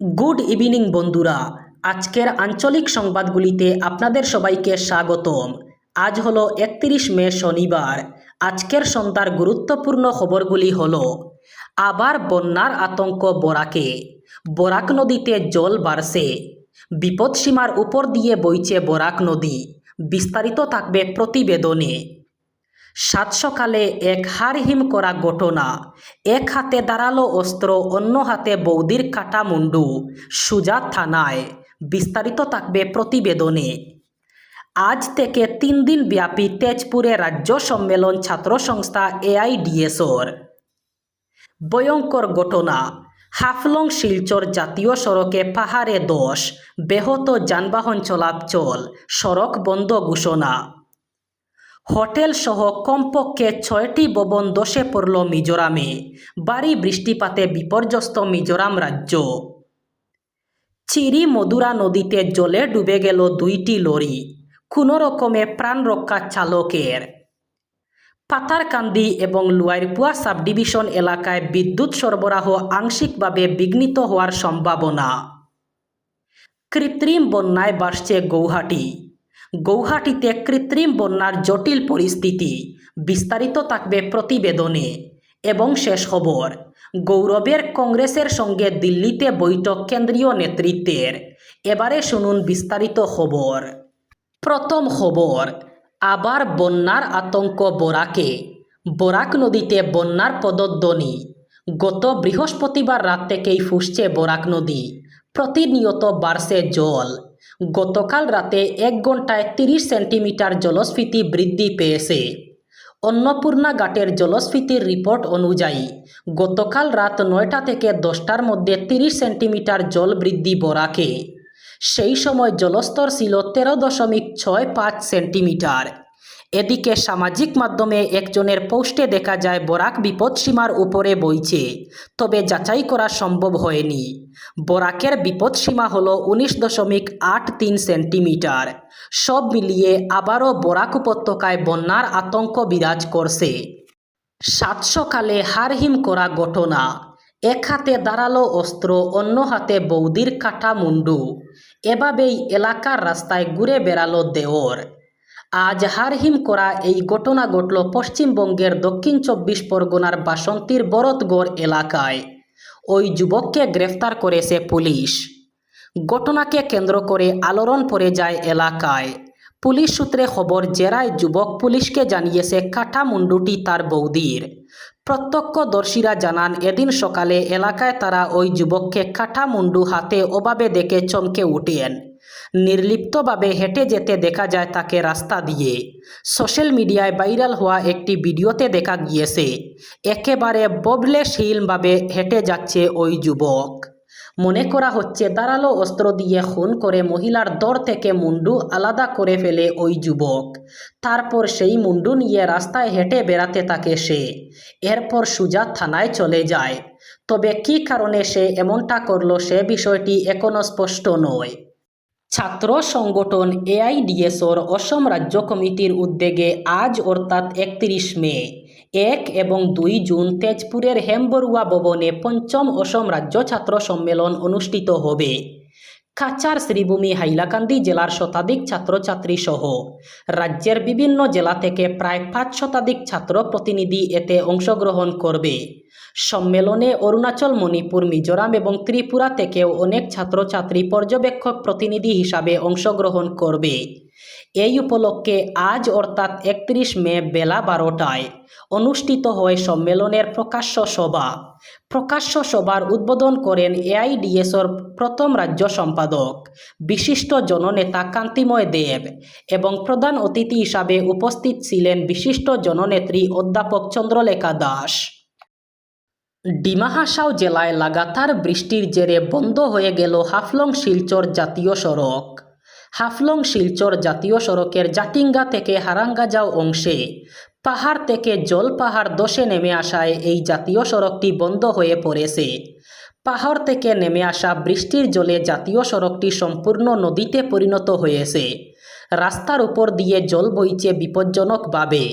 Good evening বন্ধুরা। আজকের আঞ্চলিক সংবাদগুলিতে আপনাদের সবাইকে স্বাগতম। আজ হলো একত্রিশ মে শনিবার। আজকের সন্ধ্যার গুরুত্বপূর্ণ খবরগুলি হল, আবার বন্যার আতঙ্ক বরাকে। বরাক নদীতে জল বাড়ছে। বিপদসীমার উপর দিয়ে বইছে বরাক নদী। বিস্তারিত থাকবে প্রতিবেদনে। সাত সকালে এক হারহিম করা ঘটনা। এক হাতে দাঁড়াল অস্ত্র, অন্য হাতে বৌদির কাটা মুন্ডু। সুজা থানায়। বিস্তারিত থাকবে প্রতিবেদনে। আজ থেকে তিন দিন ব্যাপী তেজপুরে রাজ্য সম্মেলন ছাত্র সংস্থা এআইডিএসওর। ভয়ঙ্কর ঘটনা। হাফলং শিলচর জাতীয় সড়কে পাহাড়ে দশ, ব্যাহত যানবাহন চলাচল, সড়ক বন্ধ ঘোষণা। হোটেল সহ কমপক্ষে ছয়টি ভবন দশে পড়ল মিজোরামে। বাড়ি বৃষ্টিপাতে বিপর্যস্ত মিজোরাম রাজ্য। চিরি মধুরা নদীতে জলে ডুবে গেল দুইটি লরি। কোনো রকমে প্রাণ রক্ষা চালকের। পাতারকান্দি এবং লুয়ারপুয়া সাবডিভিশন এলাকায় বিদ্যুৎ সরবরাহ আংশিকভাবে বিঘ্নিত হওয়ার সম্ভাবনা। কৃত্রিম বন্যায় বাড়ছে গৌহাটি। গৌহাটিতে কৃত্রিম বন্যার জটিল পরিস্থিতি। বিস্তারিত থাকবে প্রতিবেদনে। এবং শেষ খবর, গৌরবের কংগ্রেসের সঙ্গে দিল্লিতে বৈঠক কেন্দ্রীয় নেতৃত্বের। এবারে শুনুন বিস্তারিত খবর। প্রথম খবর, আবার বন্যার আতঙ্ক বরাকে। বরাক নদীতে বন্যার পদধ্বনি। গত বৃহস্পতিবার রাত থেকেই ফুসছে বরাক নদী। প্রতিনিয়ত বাড়ছে জল। গতকাল রাতে এক ঘন্টায় তিরিশ সেন্টিমিটার জলস্ফীতি বৃদ্ধি পেয়েছে। অন্নপূর্ণা ঘাটের জলস্ফীতির রিপোর্ট অনুযায়ী, গতকাল রাত নয়টা থেকে দশটার মধ্যে তিরিশ সেন্টিমিটার জল বৃদ্ধি বরাকে। সেই সময় জলস্তর ছিল তেরো দশমিক ছয় পাঁচ সেন্টিমিটার। এদিকে সামাজিক মাধ্যমে একজনের পোস্টে দেখা যায়, বরাক বিপদসীমার উপরে বইছে। তবে যাচাই করা সম্ভব হয়নি। বরাকের বিপদসীমা হল উনিশ দশমিক আট তিন সেন্টিমিটার। সব মিলিয়ে আবারও বরাক উপত্যকায় বন্যার আতঙ্ক বিরাজ করছে। সাত সকালে হারহিম করা ঘটনা। এক হাতে দাঁড়াল অস্ত্র, অন্য হাতে বৌদির কাটা মুন্ডু। এভাবেই এলাকার রাস্তায় ঘুরে বেড়ালো দেওর। আজ হারহিম করা এই ঘটনা ঘটল পশ্চিমবঙ্গের দক্ষিণ চব্বিশ পরগনার বাসন্তীর বরতগড় এলাকায়। ওই যুবককে গ্রেফতার করেছে পুলিশ। ঘটনাকে কেন্দ্র করে আলোড়ন পড়ে যায় এলাকায়। পুলিশ সূত্রে খবর, জেরায় যুবক পুলিশকে জানিয়েছে কাটা মুন্ডুটি তার বৌদির। প্রত্যক্ষদর্শীরা জানান, এদিন সকালে এলাকায় তারা ওই যুবককে কাটা মুন্ডু হাতে ওভাবে দেখে চমকে উঠেন। নির্লিপ্তভাবে হেঁটে যেতে দেখা যায় তাকে রাস্তা দিয়ে। সোশ্যাল মিডিয়ায় ভাইরাল হওয়া একটি ভিডিওতে দেখা গিয়েছে, একেবারে ববলেশহীনভাবে হেঁটে যাচ্ছে ওই যুবক। মনে করা হচ্ছে দাঁড়াল অস্ত্র দিয়ে খুন করে মহিলার দর থেকে মুন্ডু আলাদা করে ফেলে ওই যুবক। তারপর সেই মুন্ডু নিয়ে রাস্তায় হেঁটে বেড়াতে থাকে সে। এরপর সুজা থানায় চলে যায়। তবে কী কারণে সে এমনটা করল সে বিষয়টি এখনও স্পষ্ট নয়। ছাত্র সংগঠন এআইডিএসওর অসম রাজ্য কমিটির উদ্যোগে আজ অর্থাৎ একত্রিশ মে, এক এবং দুই জুন তেজপুরের হেমবরুয়া ভবনে পঞ্চম অসম রাজ্য ছাত্র সম্মেলন অনুষ্ঠিত হবে। কাচার শ্রীভূমি হাইলাকান্দি জেলার শতাধিক ছাত্রছাত্রী সহ। রাজ্যের বিভিন্ন জেলা থেকে প্রায় পাঁচ শতাধিক ছাত্র প্রতিনিধি এতে অংশগ্রহণ করবে। সম্মেলনে অরুণাচল, মণিপুর, মিজোরাম এবং ত্রিপুরা থেকেও অনেক ছাত্রছাত্রী পর্যবেক্ষক প্রতিনিধি হিসাবে অংশগ্রহণ করবে। এই উপলক্ষে আজ অর্থাৎ একত্রিশ মে বেলা বারোটায় অনুষ্ঠিত হয় সম্মেলনের প্রকাশ্য সভা। প্রকাশ্য সভার উদ্বোধন করেন এআইডিএসর প্রথম রাজ্য সম্পাদক, বিশিষ্ট জননেতা কান্তিময় দেব এবং প্রধান অতিথি হিসাবে উপস্থিত ছিলেন বিশিষ্ট জননেত্রী অধ্যাপক চন্দ্রলেখা দাস। ডিমাহাসাও জেলায় লাগাতার বৃষ্টির জেরে বন্ধ হয়ে গেল হাফলং শিলচর জাতীয় সড়ক। হাফলং শিলচর জাতীয় সড়কের জাটিঙ্গা থেকে হারাঙ্গা যাও অংশে। পাহাড় থেকে জল পাহাড় দশে নেমে আসায় এই জাতীয় সড়কটি বন্ধ হয়ে পড়েছে। পাহাড় থেকে নেমে আসা বৃষ্টির জলে জাতীয় সড়কটি সম্পূর্ণ নদীতে পরিণত হয়েছে। রাস্তার উপর দিয়ে জল বইছে বিপজ্জনকভাবে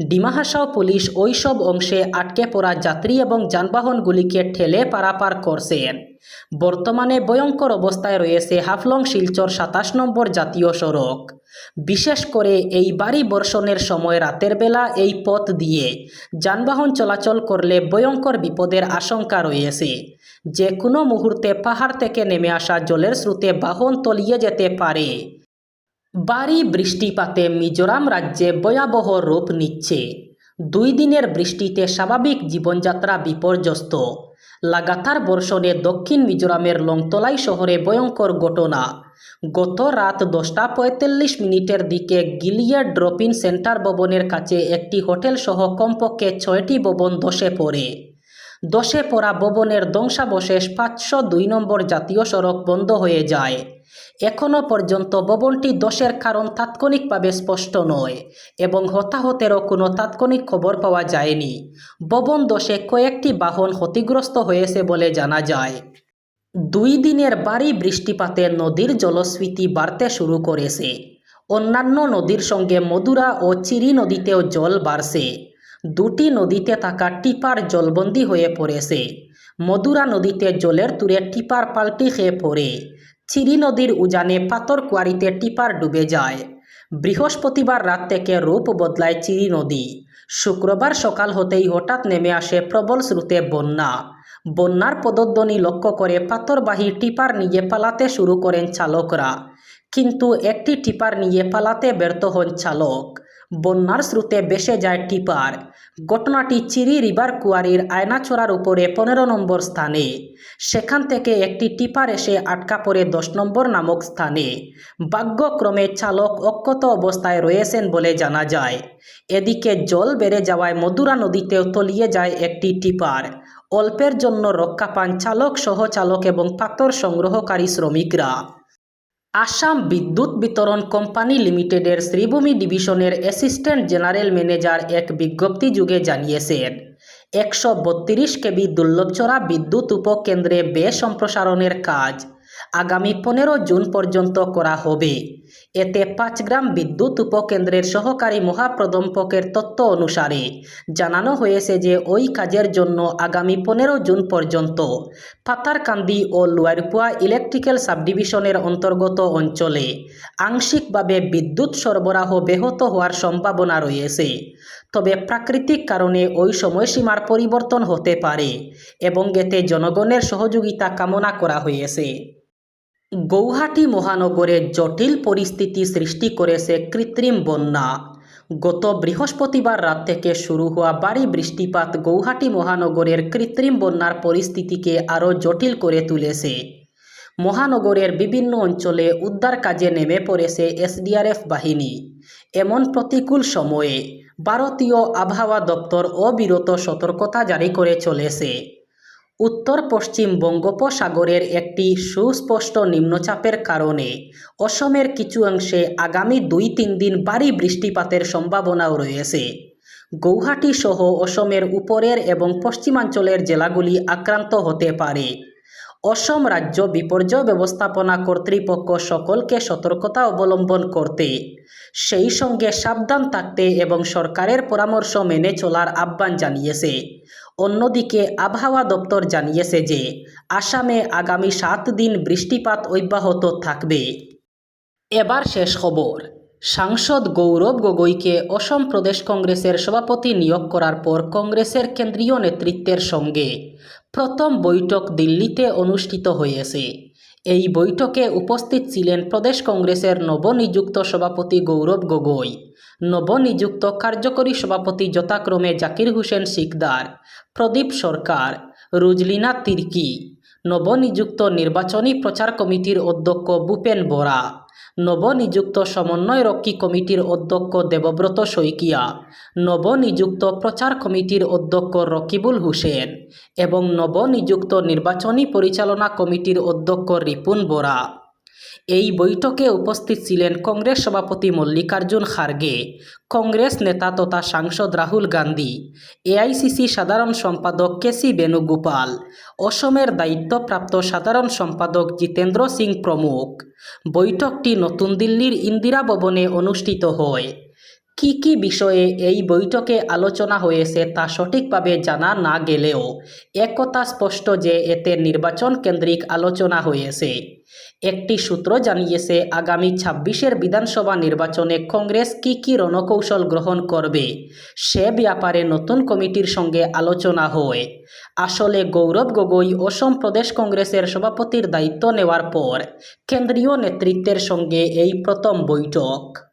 ডিমাহাসাও পুলিশ ওই সব অংশে আটকে পড়া যাত্রী এবং যানবাহনগুলিকে ঠেলে পারাপার করছেন। বর্তমানে ভয়ঙ্কর অবস্থায় রয়েছে হাফলং শিলচর সাতাশ নম্বর জাতীয় সড়ক। বিশেষ করে এই বাড়ি বর্ষণের সময় রাতের বেলা এই পথ দিয়ে যানবাহন চলাচল করলে ভয়ঙ্কর বিপদের আশঙ্কা রয়েছে। যে কোনো মুহূর্তে পাহাড় থেকে নেমে আসা জলের স্রোতে বাহন তলিয়ে যেতে পারে। ভারী বৃষ্টিপাতে মিজোরাম রাজ্যে ভয়াবহ রূপ নিচ্ছে। দুই দিনের বৃষ্টিতে স্বাভাবিক জীবনযাত্রা বিপর্যস্ত। লাগাতার বর্ষণে দক্ষিণ মিজোরামের লংতলাই শহরে ভয়ঙ্কর ঘটনা। গত রাত দশটা পঁয়তাল্লিশ মিনিটের দিকে গিলিয়া ড্রপিং সেন্টার ভবনের কাছে একটি হোটেল সহ কমপক্ষে ছয়টি ভবন ধসে পড়ে। দশে পড়া ভবনের ধ্বংসাবশেষ পাঁচশো দুই নম্বর জাতীয় সড়ক বন্ধ হয়ে যায়। এখনও পর্যন্ত ভবনটি দোষের কারণ তাৎক্ষণিকভাবে স্পষ্ট নয় এবং হতাহতেরও কোনো তাৎক্ষণিক খবর পাওয়া যায়নি। ভবন দোষে কয়েকটি বাহন ক্ষতিগ্রস্ত হয়েছে বলে জানা যায়। দুই দিনের বাড়ি বৃষ্টিপাতে নদীর জলস্ফীতি বাড়তে শুরু করেছে। অন্যান্য নদীর সঙ্গে মধুরা ও চিরি নদীতেও জল বাড়ছে। দুটি নদীতে থাকা টিপার জলবন্দী হয়ে পড়েছে। মদুরা নদীতে জলের তুরে টিপার পাল্টি খেয়ে পড়ে। চিরি নদীর উজানে পাথর কুয়ারিতে টিপার ডুবে যায়। বৃহস্পতিবার রাত থেকে রূপ বদলায় চিরি নদী। শুক্রবার সকাল হতেই হঠাৎ নেমে আসে প্রবল স্রোতে বন্যা। বন্যার পদধ্বনি লক্ষ্য করে পাথরবাহী টিপার নিয়ে পালাতে শুরু করেন চালকরা। কিন্তু একটি টিপার নিয়ে পালাতে ব্যর্থ হন চালক। বন্যার স্রোতে বেসে যায় টিপার। ঘটনাটি চিরি রিভার কুয়ারির আয়নাছড়ার উপরে পনেরো নম্বর স্থানে। সেখান থেকে একটি টিপার এসে আটকা পড়ে দশ নম্বর নামক স্থানে। ভাগ্যক্রমে চালক অক্ষত অবস্থায় রয়েছেন বলে জানা যায়। এদিকে জল বেড়ে যাওয়ায় মধুরা নদীতেও তলিয়ে যায় একটি টিপার। অল্পের জন্য রক্ষা পান চালক সহ চালক এবং পাথর সংগ্রহকারী শ্রমিকরা। আসাম বিদ্যুৎ বিতরণ কোম্পানি লিমিটেডের শ্রীভূমি ডিভিশনের অ্যাসিস্ট্যান্ট জেনারেল ম্যানেজার এক বিজ্ঞপ্তি যুগে জানিয়েছেন, একশো বত্রিশ কেবি দুর্লভচরা বিদ্যুৎ উপকেন্দ্রে বে সম্প্রসারণের কাজ আগামী পনেরো জুন পর্যন্ত করা হবে। এতে পাঁচ গ্রাম বিদ্যুৎ উপকেন্দ্রের সহকারী মহাপ্রদম্পকের তথ্য অনুসারে জানানো হয়েছে যে ওই কাজের জন্য আগামী পনেরো জুন পর্যন্ত পাতারকান্দি ও লোয়ারপুয়া ইলেকট্রিক্যাল সাবডিভিশনের অন্তর্গত অঞ্চলে আংশিকভাবে বিদ্যুৎ সরবরাহ ব্যাহত হওয়ার সম্ভাবনা রয়েছে। তবে প্রাকৃতিক কারণে ওই সময়সীমার পরিবর্তন হতে পারে এবং এতে জনগণের সহযোগিতা কামনা করা হয়েছে। গৌহাটি মহানগরে জটিল পরিস্থিতি সৃষ্টি করেছে কৃত্রিম বন্যা। গত বৃহস্পতিবার রাত থেকে শুরু হওয়া ভারী বৃষ্টিপাত গৌহাটি মহানগরের কৃত্রিম বন্যার পরিস্থিতিকে আরও জটিল করে তুলেছে। মহানগরের বিভিন্ন অঞ্চলে উদ্ধার কাজে নেমে পড়েছে এসডিআরএফ বাহিনী। এমন প্রতিকূল সময়ে ভারতীয় আবহাওয়া দপ্তর অবিরত সতর্কতা জারি করে চলেছে। উত্তর পশ্চিম বঙ্গোপসাগরের একটি সুস্পষ্ট নিম্নচাপের কারণে অসমের কিছু অংশে আগামী দুই তিন দিন ভারী বৃষ্টিপাতের সম্ভাবনাও রয়েছে। গৌহাটি সহ অসমের উপরের এবং পশ্চিমাঞ্চলের জেলাগুলি আক্রান্ত হতে পারে। অসম রাজ্য বিপর্যয় ব্যবস্থাপনা কর্তৃপক্ষ সকলকে সতর্কতা অবলম্বন করতে, সেই সঙ্গে সাবধান থাকতে এবং সরকারের পরামর্শ মেনে চলার আহ্বান জানিয়েছে। অন্যদিকে আবহাওয়া দপ্তর জানিয়েছে যে আসামে আগামী সাত দিন বৃষ্টিপাত অব্যাহত থাকবে। এবার শেষ খবর। সাংসদ গৌরব গগৈকে অসম প্রদেশ কংগ্রেসের সভাপতি নিয়োগ করার পর কংগ্রেসের কেন্দ্রীয় নেতৃত্বের সঙ্গে প্রথম বৈঠক দিল্লিতে অনুষ্ঠিত হয়েছে। এই বৈঠকে উপস্থিত ছিলেন প্রদেশ কংগ্রেসের নবনিযুক্ত সভাপতি গৌরব গগৈ। নবনিযুক্ত কার্যকরী সভাপতি যথাক্রমে জাকির হোসেন শিকদার, প্রদীপ সরকার, রুজলিনা তির্কি, নবনিযুক্ত নির্বাচনী প্রচার কমিটির অধ্যক্ষ ভূপেন বরা, নবনিযুক্ত সমন্বয়রক্ষী কমিটির অধ্যক্ষ দেবব্রত শইকিয়া, নবনিযুক্ত প্রচার কমিটির অধ্যক্ষ রকিবুল হোসেন এবং নবনিযুক্ত নির্বাচনী পরিচালনা কমিটির অধ্যক্ষ রিপুন বরা। এই বৈঠকে উপস্থিত ছিলেন কংগ্রেস সভাপতি মল্লিকার্জুন খার্গে, কংগ্রেস নেতা তথা সাংসদ রাহুল গান্ধী, এআইসিসি সাধারণ সম্পাদক কেসি বেণুগোপাল, অসমের দায়িত্বপ্রাপ্ত সাধারণ সম্পাদক জিতেন্দ্র সিং প্রমুখ। বৈঠকটি নতুন দিল্লির ইন্দিরা ভবনে অনুষ্ঠিত হয়। কী কী বিষয়ে এই বৈঠকে আলোচনা হয়েছে তা সঠিকভাবে জানা না গেলেও একথা স্পষ্ট যে এতে নির্বাচন কেন্দ্রিক আলোচনা হয়েছে। একটি সূত্র জানিয়েছে, আগামী ছাব্বিশের বিধানসভা নির্বাচনে কংগ্রেস কী কী রণকৌশল গ্রহণ করবে, সে ব্যাপারে নতুন কমিটির সঙ্গে আলোচনা হয়। আসলে গৌরব গগৈ অসম প্রদেশ কংগ্রেসের সভাপতির দায়িত্ব নেওয়ার পর কেন্দ্রীয় নেতৃত্বের সঙ্গে এই প্রথম বৈঠক।